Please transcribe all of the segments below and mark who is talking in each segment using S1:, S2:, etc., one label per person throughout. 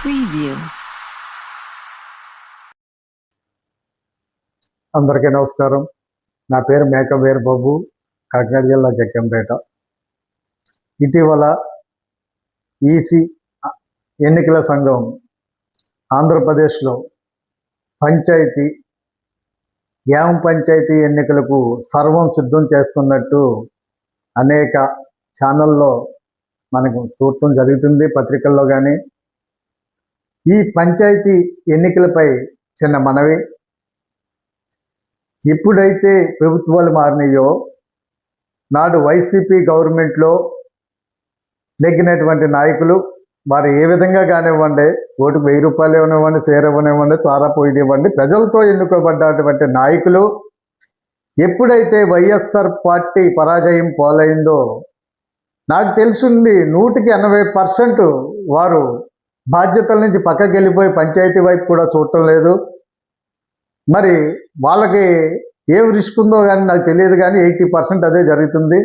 S1: Preview అందరికీ నమస్కారం. నా పేరు మేకవేర్ బాబు కాకినాడ జిల్లా జగ్గంపేట. ఇటీవల ఈసీ ఎన్నికల సంఘం ఆంధ్రప్రదేశ్లో పంచాయతీ గ్రామ పంచాయతీ ఎన్నికలకు సర్వం సిద్ధం చేస్తున్నట్టు అనేక ఛానల్లో మనకు చూడటం జరుగుతుంది పత్రికల్లో కానీ ఈ పంచాయతీ ఎన్నికలపై చిన్న మనవి. ఎప్పుడైతే ప్రభుత్వాలు మారినాయో నాడు వైసీపీ గవర్నమెంట్లో నెగ్గినటువంటి నాయకులు వారు ఏ విధంగా కానివ్వండి ఓటుకు వెయ్యి రూపాయలు ఇవ్వనివ్వండి షేర్ ఇవ్వనివ్వండి చారా పోయినివ్వండి ప్రజలతో ఎన్నుకోబడ్డటువంటి నాయకులు ఎప్పుడైతే వైఎస్ఆర్ పార్టీ పరాజయం పోలైందో నాకు తెలిసింది నూటికి ఎనభై పర్సెంట్ వారు బాధ్యతల నుంచి పక్కకి వెళ్ళిపోయి పంచాయతీ వైపు కూడా చూడటం లేదు. మరి వాళ్ళకి ఏం రిస్క్ ఉందో కానీ నాకు తెలియదు కానీ ఎయిటీ పర్సెంట్ అదే జరుగుతుంది.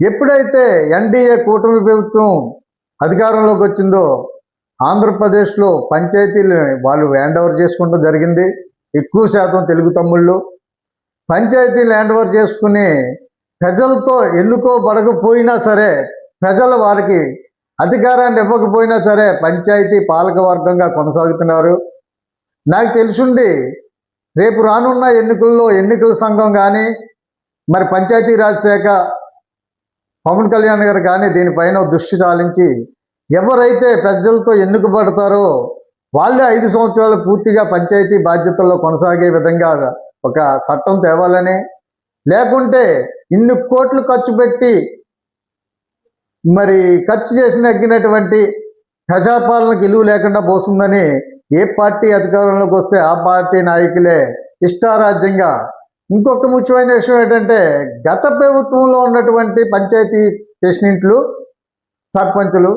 S1: ఎప్పుడైతే ఎన్డీఏ కూటమి ప్రభుత్వం అధికారంలోకి వచ్చిందో ఆంధ్రప్రదేశ్లో పంచాయతీలు వాళ్ళు హ్యాండ్ ఓవర్ చేసుకోవడం జరిగింది. ఎక్కువ శాతం తెలుగు తమ్ముళ్ళు. పంచాయతీలు హ్యాండ్ ఓవర్ చేసుకుని ప్రజలతో ఎన్నుకోబడకపోయినా సరే ప్రజలు వారికి అధికారాన్ని ఇవ్వకపోయినా సరే పంచాయతీ పాలక వర్గంగా కొనసాగుతున్నారు. నాకు తెలుసుండి రేపు రానున్న ఎన్నికల్లో ఎన్నికల సంఘం కానీ మరి పంచాయతీరాజ్ శాఖ పవన్ కళ్యాణ్ గారు కానీ దీనిపైన దృష్టి చాలించి ఎవరైతే ప్రజలతో ఎన్నుకబడతారో వాళ్ళే ఐదు సంవత్సరాలు పూర్తిగా పంచాయతీ బాధ్యతల్లో కొనసాగే విధంగా ఒక చట్టం తేవాలని లేకుంటే ఇన్ని కోట్లు ఖర్చు పెట్టి మరి ఖర్చు చేసి నగ్గినటువంటి ప్రజాపాలనకు ఇలువ లేకుండా పోతుందని ఏ పార్టీ అధికారంలోకి వస్తే ఆ పార్టీ నాయకులే ఇష్టారాజ్యంగా. ఇంకొక ముఖ్యమైన విషయం ఏంటంటే గత ప్రభుత్వంలో ఉన్నటువంటి పంచాయతీ ప్రెసిడెంట్లు సర్పంచులు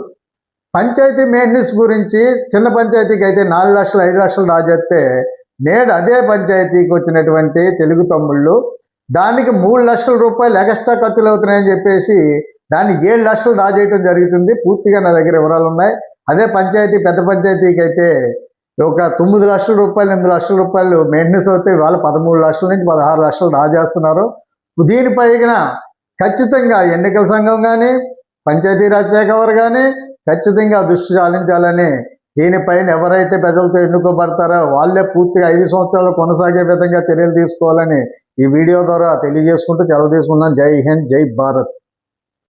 S1: పంచాయతీ మెయింటెనెన్స్ గురించి చిన్న పంచాయతీకి అయితే నాలుగు లక్షలు ఐదు లక్షలు రాజేస్తే నేడు అదే పంచాయతీకి వచ్చినటువంటి తెలుగు తమ్ముళ్ళు దానికి మూడు లక్షల రూపాయలు ఎక్స్ట్రా ఖర్చులు అవుతున్నాయని చెప్పేసి దాన్ని ఏడు లక్షలు రాజేయటం జరుగుతుంది పూర్తిగా నా దగ్గర వివరాలు ఉన్నాయి. అదే పంచాయతీ పెద్ద పంచాయతీకి అయితే ఒక తొమ్మిది లక్షల రూపాయలు ఎనిమిది లక్షల రూపాయలు మెయింటెనెన్స్ అవుతే వాళ్ళు పదమూడు లక్షల నుంచి పదహారు లక్షలు రాజేస్తున్నారు దీనిపైన ఖచ్చితంగా ఎన్నికల సంఘం కానీ పంచాయతీరాజ్ శాఖ వారు కానీ ఖచ్చితంగా దృష్టి చాలించాలని దీనిపైన ఎవరైతే ప్రజలతో ఎన్నుకోబడతారో వాళ్ళే పూర్తిగా ఐదు సంవత్సరాలు కొనసాగే విధంగా చర్యలు తీసుకోవాలని ఈ వీడియో ద్వారా తెలియజేసుకుంటూ సెలవు తీసుకున్నాను జై హింద్ జై భారత్.